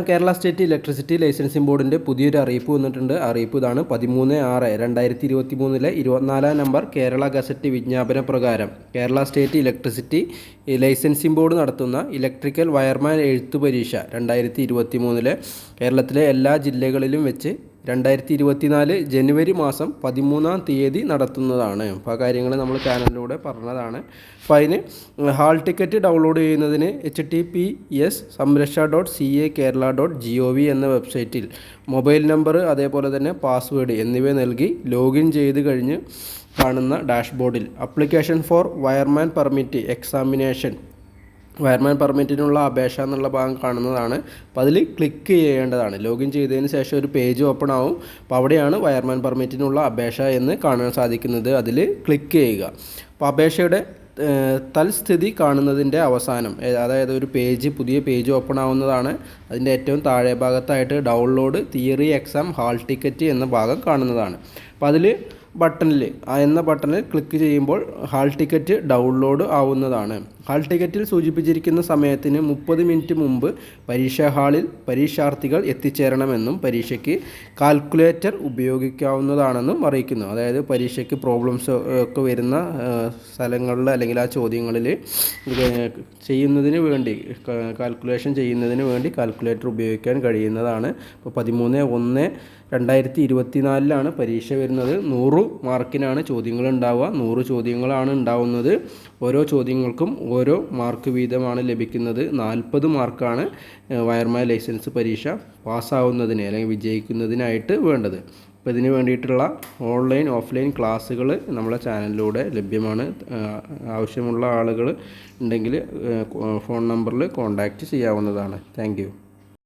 Kerala state electricity licensing ബോർഡിന്റെ പുതിയൊരു അറിയിപ്പ് വന്നിട്ടുണ്ട്. അറിയിപ്പ് ഇതാണ് പതിമൂന്ന് ആറ് രണ്ടായിരത്തി ഇരുപത്തി മൂന്നിലെ ഇരുപത്തിനാലാം നമ്പർ കേരള ഗസറ്റ് വിജ്ഞാപന പ്രകാരം. Kerala state electricity licensing board നടത്തുന്ന ഇലക്ട്രിക്കൽ വയർമാൻ എഴുത്തു പരീക്ഷ രണ്ടായിരത്തി ഇരുപത്തി മൂന്നിലെ കേരളത്തിലെ എല്ലാ ജില്ലകളിലും വെച്ച് രണ്ടായിരത്തി ഇരുപത്തിനാല് ജനുവരി മാസം പതിമൂന്നാം തീയതി നടത്തുന്നതാണ്. അപ്പോൾ ആ കാര്യങ്ങൾ നമ്മൾ ചാനലിലൂടെ പറഞ്ഞതാണ്. അപ്പോൾ അതിന് ഹാൾ ടിക്കറ്റ് ഡൗൺലോഡ് ചെയ്യുന്നതിന് H T P S Samraksha dot C A Kerala dot G O V എന്ന വെബ്സൈറ്റിൽ മൊബൈൽ നമ്പർ അതേപോലെ തന്നെ പാസ്വേഡ് എന്നിവ നൽകി ലോഗിൻ ചെയ്ത് കഴിഞ്ഞ് കാണുന്ന ഡാഷ്ബോർഡിൽ. Application for wireman permit examination wireman പെർമിറ്റിനുള്ള അപേക്ഷ എന്നുള്ള ഭാഗം കാണുന്നതാണ്. അപ്പോൾ അതിൽ ക്ലിക്ക് ചെയ്യേണ്ടതാണ്. ലോഗിൻ ചെയ്തതിന് ശേഷം ഒരു പേജ് ഓപ്പൺ ആവും. അപ്പോൾ അവിടെയാണ് വയർമാൻ പെർമിറ്റിനുള്ള അപേക്ഷ എന്ന് കാണാൻ സാധിക്കുന്നത്. അതിൽ ക്ലിക്ക് ചെയ്യുക. അപ്പോൾ അപേക്ഷയുടെ തൽസ്ഥിതി കാണുന്നതിന്റെ അവസാനം അതായത് ഒരു പേജ് പുതിയ പേജ് ഓപ്പൺ ആവുന്നതാണ്. അതിന്റെ ഏറ്റവും താഴെ ഭാഗത്തായിട്ട് download theory exam hall ticket എന്ന ഭാഗം കാണുന്നതാണ്. അപ്പോൾ അതിൽ ബട്ടണിൽ എന്ന ബട്ടണിൽ ക്ലിക്ക് ചെയ്യുമ്പോൾ ഹാൾ ടിക്കറ്റ് ഡൗൺലോഡ് ആവുന്നതാണ്. ഹാൾ ടിക്കറ്റിൽ സൂചിപ്പിച്ചിരിക്കുന്ന സമയത്തിന് മുപ്പത് മിനിറ്റ് മുമ്പ് പരീക്ഷാ ഹാളിൽ പരീക്ഷാർത്ഥികൾ എത്തിച്ചേരണമെന്നും പരീക്ഷയ്ക്ക് കാൽക്കുലേറ്റർ ഉപയോഗിക്കാവുന്നതാണെന്നും അറിയിക്കുന്നു. അതായത് പരീക്ഷയ്ക്ക് പ്രോബ്ലംസ് ഒക്കെ വരുന്ന സ്ഥലങ്ങളിൽ അല്ലെങ്കിൽ ആ ചോദ്യങ്ങളിൽ ചെയ്യുന്നതിന് വേണ്ടി കാൽക്കുലേഷൻ ചെയ്യുന്നതിന് വേണ്ടി കാൽക്കുലേറ്റർ ഉപയോഗിക്കാൻ കഴിയുന്നതാണ്. ഇപ്പോൾ പതിമൂന്ന് ഒന്ന് രണ്ടായിരത്തി ഇരുപത്തിനാലിലാണ് പരീക്ഷ വരുന്നത്. നൂറ് മാർക്കിനാണ് ചോദ്യങ്ങൾ ഉണ്ടാവുക. നൂറ് ചോദ്യങ്ങളാണ് ഉണ്ടാവുന്നത്. ഓരോ ചോദ്യങ്ങൾക്കും ഓരോ മാർക്ക് വീതമാണ് ലഭിക്കുന്നത്. നാൽപ്പത് മാർക്കാണ് വയർമാ ലൈസൻസ് പരീക്ഷ പാസ്സാവുന്നതിന് അല്ലെങ്കിൽ വിജയിക്കുന്നതിനായിട്ട് വേണ്ടത്. അപ്പോൾ ഇതിന് വേണ്ടിയിട്ടുള്ള ഓൺലൈൻ ഓഫ്ലൈൻ ക്ലാസ്സുകൾ നമ്മളെ ചാനലിലൂടെ ലഭ്യമാണ്. ആവശ്യമുള്ള ആളുകൾ ഉണ്ടെങ്കിൽ ഫോൺ നമ്പറിൽ കോൺടാക്റ്റ് ചെയ്യാവുന്നതാണ്. താങ്ക്